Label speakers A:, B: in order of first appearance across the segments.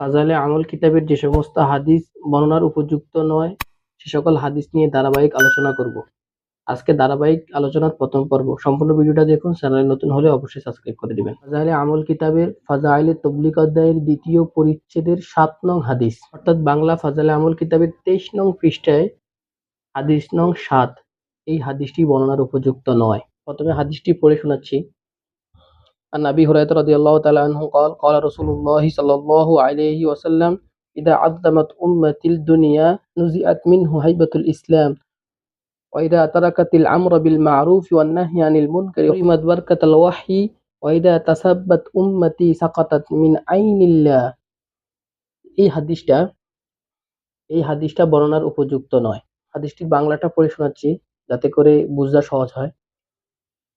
A: ফাজালে আমল কিতাবের যে সমস্ত হাদিস বর্ণনার উপযুক্ত নয়, সে সকল হাদিস নিয়ে ধারাবাহিক আলোচনা করব। আজকে ধারাবাহিক আলোচনার প্রথম পর্ব। সম্পূর্ণ ভিডিওটা দেখুন, চ্যানেলে নতুন হলে অবশ্যই সাবস্ক্রাইব করে দিবেন। ফাজাইলে আমল কিতাবের ফাজাইলে তবলিক অধ্যায়ের দ্বিতীয় পরিচ্ছেদের সাত নং হাদিস। অর্থাৎ বাংলা ফাজালে আমল কিতাবের তেইশ নং পৃষ্ঠায় হাদিস নং সাত। এই হাদিসটি বর্ণনার উপযুক্ত নয়। প্রথমে হাদিসটি পড়ে শোনাচ্ছি। عن أبي هريرة رضي الله تعالى عنه قال قال رسول الله صلى الله عليه وسلم إذا عظمت أمة الدنيا نزئت منه هيبة الإسلام وإذا تركت الأمر بالمعروف والنهي عن المنكر حرمت بركة الوحي وإذا تسبت أمتي سقطت من عين الله এই হাদিসটা এই হাদিসটা বর্ণনার উপযুক্ত নয় হাদিসটির বাংলাটা পড়ে শোনাচ্ছি যাতে করে বুঝা সহজ হয়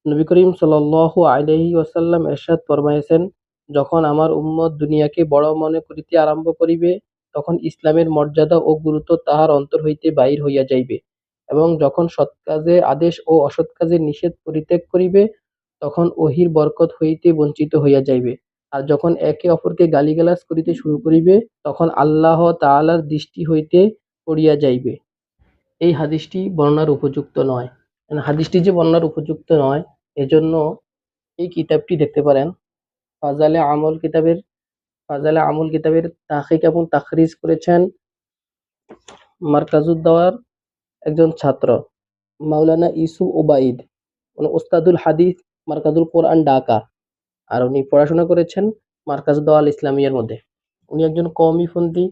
A: নবী করিম সাল্লাল্লাহু আলাইহি ওয়াসাল্লাম এরশাদ ফরমাইছেন যখন আমার উম্মত দুনিয়াকে বড় মনে করিতে আরম্ভ করিবে, তখন ইসলামের মর্যাদা ও গুরুত্ব তাহার অন্তর হইতে বাহির হইয়া যাইবে। এবং যখন সৎ কাজে আদেশ ও অসৎ কাজে নিষেধ পরিত্যাগ করিবে, তখন ওহির বরকত হইতে বঞ্চিত হইয়া যাইবে। আর যখন একে অপরকে গালিগালাজ করিতে শুরু করিবে, তখন আল্লাহ তাআলার দৃষ্টি হইতে পড়িয়া যাইবে। এই হাদিসটি বর্ণনার উপযুক্ত নয়। হাদিসটি যে বর্ণনার উপযুক্ত নয়, এজন্য এই কিতাবটি দেখতে পারেন। ফাজালে আমল কিতাবের ফাজালে আমল কিতাবের তাহিক এবং তাখরিজ করেছেন মার্কাজুদ্দাওয়ার একজন ছাত্র, মাওলানা ইসু ওবাইদ। মানে ওস্তাদুল হাদিস মার্কাজুল কোরআন ঢাকা। আর উনি পড়াশোনা করেছেন মার্কাজুদ্দাওয়াল ইসলামিয়ার মধ্যে। উনি একজন কওমিপন্থী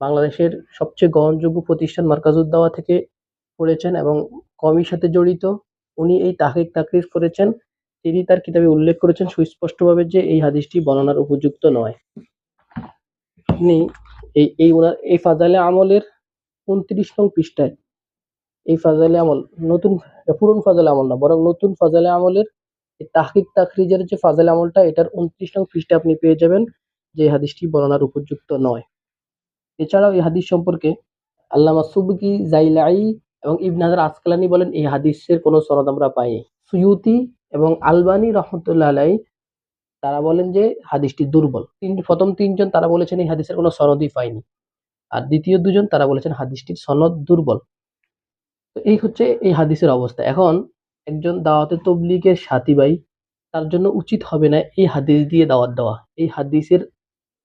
A: বাংলাদেশের সবচেয়ে গ্রহণযোগ্য প্রতিষ্ঠান মার্কাজুদ্দাওয়া থেকে পড়েছেন এবং কমির সাথে জড়িত। উনি এই তাহিক তাকরিজ করেছেন। তিনি তার কিতাবে উল্লেখ করেছেন সুস্পষ্টভাবে যে এই হাদিসটি বর্ণনার উপযুক্ত নয়। আপনি এই এই ওনার এই ফাজালে আমলের উনত্রিশ নং পৃষ্ঠায় এই ফাজালে আমল, নতুন, পুরন ফাজালে আমল না, বরং নতুন ফাজালে আমলের এই তাহকিক তাখরিজের যে ফাজালে আমলটা, এটার উনত্রিশ নং পৃষ্ঠা আপনি পেয়ে যাবেন যে হাদিসটি বর্ণনার উপযুক্ত নয়। এছাড়াও এই হাদিস সম্পর্কে আল্লামা সুবকি জাইলাই এবং ইবন হাজার আসকালানি বলেন, এই হাদিসের কোনো সনদ আমরা পাইনি। সুয়ুতি এবং আলবানি রহমতুল্লাহ আলাই, তারা বলেন যে হাদিসটি দুর্বল। তিন, প্রথম তিনজন তারা বলেছেন এই হাদিসের কোনো সনদই পায়নি আর দ্বিতীয় দুজন তারা বলেছেন হাদিসটির সনদ দুর্বল। তো এই হচ্ছে এই হাদিসের অবস্থা। এখন একজন দাওয়াতে তবলিগের সাথী ভাই তার জন্য উচিত হবে না এই হাদিস দিয়ে দাওয়াত দেওয়া, এই হাদিসের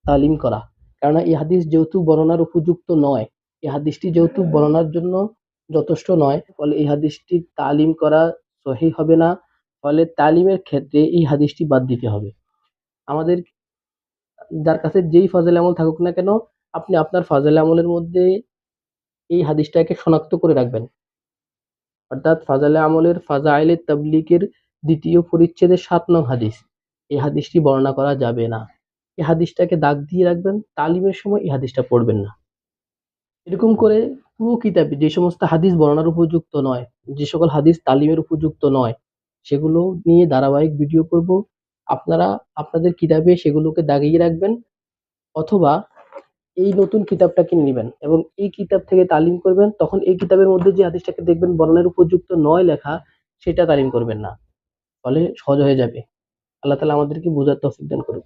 A: তালিম করা। কেননা এই হাদিস যেহেতু বর্ণনার উপযুক্ত নয়, এই হাদিসটি যেহেতু বর্ণনার জন্য যথেষ্ট নয়। ফলে এই হাদিসটি তালিম করা সহি হবে না। ফলে তালিমের ক্ষেত্রে এই হাদিসটি বাদ দিতে হবে। আমাদের যার কাছে যেই ফাজল আমল থাকুক না কেন, আপনি আপনার ফাজল আমলের মধ্যে এই হাদিসটাকে শনাক্ত করে রাখবেন। অর্থাৎ ফাজালে আমলের ফাজাইলে তাবলিকের দ্বিতীয় পরিচ্ছেদের সাত নং হাদিস। এই হাদিসটি বর্ণনা করা যাবে না। এই হাদিসটাকে দাগ দিয়ে রাখবেন। তালিমের সময় এই হাদিসটা পড়বেন না। এরকম করে পুরো কিতাবে যে সমস্ত হাদিস বর্ণনার উপযুক্ত নয়, যে সকল হাদিস তালিমের উপযুক্ত নয়, সেগুলো নিয়ে ধারাবাহিক ভিডিও করব। আপনারা আপনাদের কিতাবে সেগুলোকে দাগিয়ে রাখবেন অথবা এই নতুন কিতাবটা কিনে নেবেন এবং এই কিতাব থেকে তালিম করবেন, তখন এই কিতাবের মধ্যে যে হাদিসটাকে দেখবেন বর্ণের উপযুক্ত নয় লেখা, সেটা তালিম করবেন না। ফলে সহজ হয়ে যাবে। আল্লাহ তালা আমাদেরকে বোঝার তৌফিক দান করুন